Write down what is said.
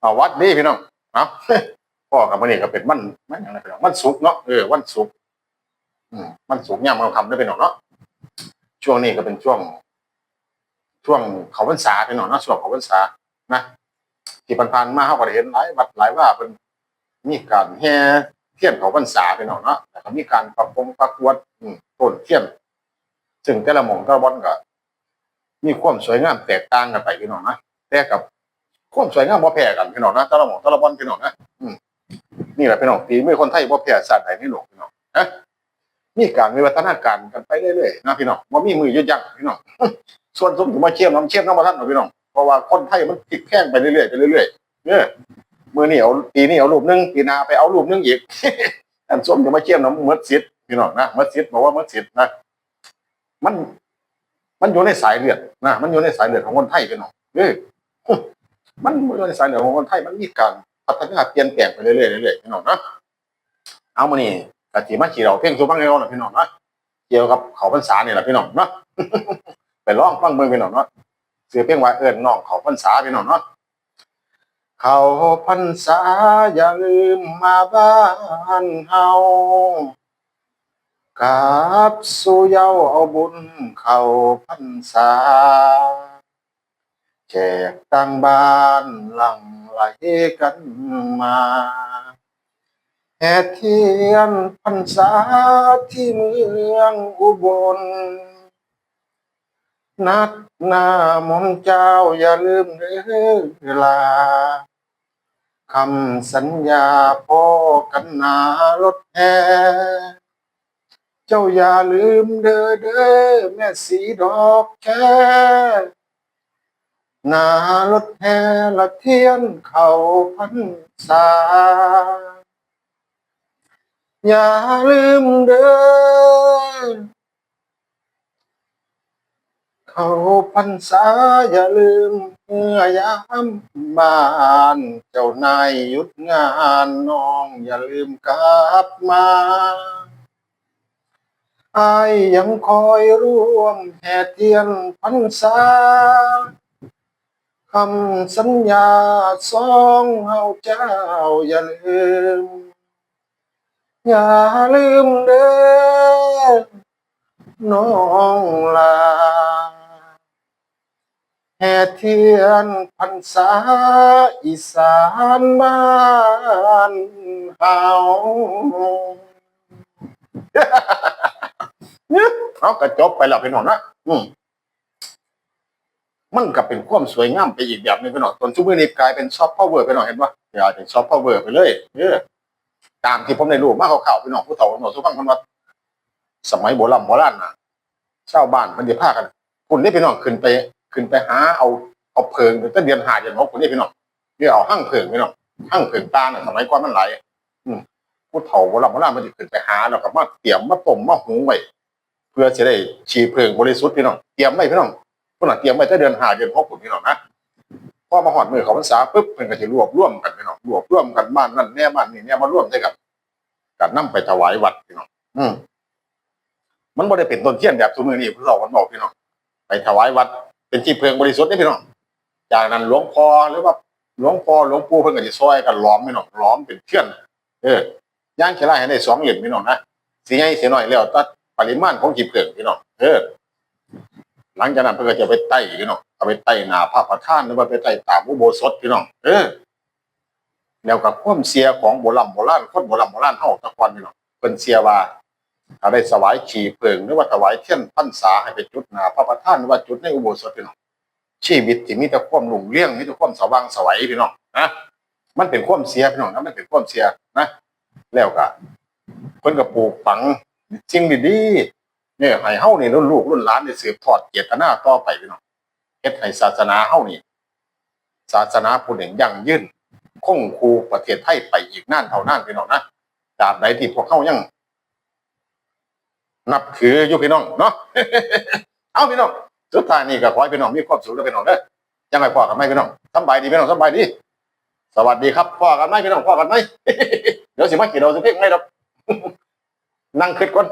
เอาวัดดีพี่น้องเนาะพ่อกับมันนี่ก็เป็นมันมันอย่างไรพี่น้องมันสุกเนาะเออวันศุกอืมมันสุกย่ำเราคำได้พี่น้องเนาะช่วงนี้ก็เป็นช่วง ช่วงเขาพรรษาพี่น้องเนาะช่วงเขาพรรษานะที่ผ่านๆมาเขาก็ได้เห็นหลายวัดหลายว่าเป็นมีการแห่เทียนเขาพรรษาพี่น้องเนาะแล้วก็มีการประพงประกวดอืมต้นเทียนซึ่งแต่ละหม่องแต่ละบอนก็มีความสวยงามแตกต่างกันไปพี่น้องนะแต่กับ วามสวยงามบ่แพ้กันพี่น้องนะต่ละหมองต่ละบอนพี่น้องนะอืมนี่แหละพี่น้องปีมือคนไทยบ่แพ้ชาติใดในโลกพี่น้องนะมีการมีวัฒนาการกันไปเรื่อยๆนะพี่น้องบ่มีมือยุดยั้งพี่น้องส่วนสมถึงมาเชี่ยมน้ำเชี่ยมน้ำมาท่านหรอกพี่น้องเพราะว่าคนไทยมันติดแข้งไปเรื่อยๆไปเรื่อยๆเนี่ยมือนี่เอาปีนี้เอารูปหนึงปีนาไปเอารูปหนึงอีกอันส้มถึงมาเชี่ยมน้ำมัดซิดพี่น้องนะมัดซิดบอกว่ามัดซิดนะมัน มันอยู่ในสายเลือดนะมันอยู่ในสายเลือดของคนไทยพี่น้องเออ มันอยู่ในสายเลือของคนไทยมันมีการพัฒนาเปลี่ยนแปลงไปเรื่อยๆเรื่อยๆพี่น้องนะเอามานี่กะทิมาขี่เราเพ่งสุบังเงาหน่อยพี่น้องนะเกี่ยวกับเขาพรรษาเนี่ยแหละพี่น้องนะไปร้องฟังเบิ่งพี่น้องเนาะเสือเพ่งว่าเอิ้นน้องเขาพรรษาพี่น้องเนาะเขาพรรษาอย่าลืมมาบ้านเฮากับสู่เย้าเอาบุญเขาพรรษา แจกต่างบ้านหลังไหลกันมาแห่เทียนพรรษาที่เมืองอุบล นัดหน้ามนเจ้าอย่าลืมเด้อลาคำสัญญาพ่อกันหนารถแห่เจ้าอย่าลืมเด้อเด้อแม่สีดอกแค่ นารถแห่ละเทียนเขาพันษา อย่าลืมเด้อเขาพรรษาอย่าลืมเมื่อยามบ้าน เจ้านายหยุดงานน้อง อย่าลืมกลับมาอายยังคอยร่วมแห่เทียนพรรษา คำสัญญาสองเฮาเจ้าอย่าลืม อย่าลืมเด้อน้องลาแห่เทียนพรรษาอีสานบ้านเฮาเอากระจบไปแล้วพี่น้อนะอืม มันก็เป็นความสวยงามไปอีกแบบหนึงพี่น้องตอนชุบมือนี้กลายเป็นซอฟต์พาวเวอร์พี่น้องเห็นปะกลายเป็นซอฟต์พาวเวอร์ไปเลยเออตามที่ผมได้รู้มาข่าวๆพี่น้องผู้เฒ่าหนุ่มทุกท่านคนว่าสมัยโบราณโบราณนะชาวบ้านมันจะพากันคุณนี่พี่น้องขึ้นไปขึ้นไปหาเอาเอาเพิงตั้งเดือนหาเดือนหกคุณนี่พี่น้องนี่เอาห้างเพิงพี่น้องห้างเพิงตาเนี่ยสมัยก่อนมันไหลผู้เฒ่าโบราณโบราณมันจะขึ้นไปหาแล้วก็มาเตรียมมาต้มมาหุงไว้เพื่อจะได้ชีเพิงบริสุทธิ์พี่น้องเตรียมไว้พี่น้อง พวกนั้นเตรียมไว้ตั้เดือนหาเดือนหกคุณพี่น้องนะพอมาหอดมือเขาพรรษาปุ๊บเพิ่นก็จะรวบรวมกันพี่น้องรวบรวมกันบ้านนั่นแน่บ้านนี่แน่มารวมด้วยกันกันนํไปถวายวัดพี่น้องอืมมันบ่ได้เป็นต้นเทียนแบบทุกมือนี่พวกเราคนบอกพี่น้องไปถวายวัด เป็นที่เพลิงบริสุทธิ์นี่พี่น้องจากนั้นหลวงพ่อหรือว่าหลวงพ่อหลวงปู่เพิ่นก็สิซอยกันล้อมพี่น้องล้อมเป็นเทียนเออย่างขี้ไล่ให้ได้สองเหรียญพี่น้องนะสิใหญ่สิน้อยแล้วแต่ปริมาณของขี้เพลิงพี่น้องเออ หลังจากนั้นเพิ่นก็จะไปไต่พี่น้องเอาไปไต่หนาพระประธานหรือว่าไปไต่ตามอุโบสถพี่น้องเออแล้วกับความเสียของโบราณโบราณคนโบราณโบราณเฮาตะกอนพี่น้องเพิ่นเสียว่าถ้าได้สวายขี่เพลิงหรือว่าถวายเทียนพรรษาให้ไปจุดหนาพระประธานหรือว่าจุดในอุโบสถพี่น้องชีวิตที่มีแต่ความหลุ่งเลี้ยงมีแต่ความสว่างสวัยพี่น้องนะมันเป็นความเสียพี่น้องนะมันเป็นความเสียนะ แล้วก็เพิ่นก็ปลูกฝังสิ่งดีๆ เนี่ยให้เฮานี่รุ่นลูกรุ่นหลานได้สืบทอดเจตนาต่อไปพี่น้องเฮ็ดให้ศาสนาเฮานี่ศาสนาพุทธนี่ยั่งยืนคงคูประเทศไทยไปอีกนานเท่านานพี่น้องนะตราบใดที่พวกเฮายังนับถืออยู่พี่น้องเนาะเอาพี่น้องสุดท้ายนี่ก็ขอให้พี่น้องมีความสุขแล้วพี่น้องเด้อยังไงพ่อกันไหมพี่น้องสบายดีพี่น้องสบายดี สวัสดีครับพ่อกันไหมพี่น้องพ่อกันไหมเดี๋ยวสิมากี่เราจะเพ่งไม่หรอกนั่งคิดก่อน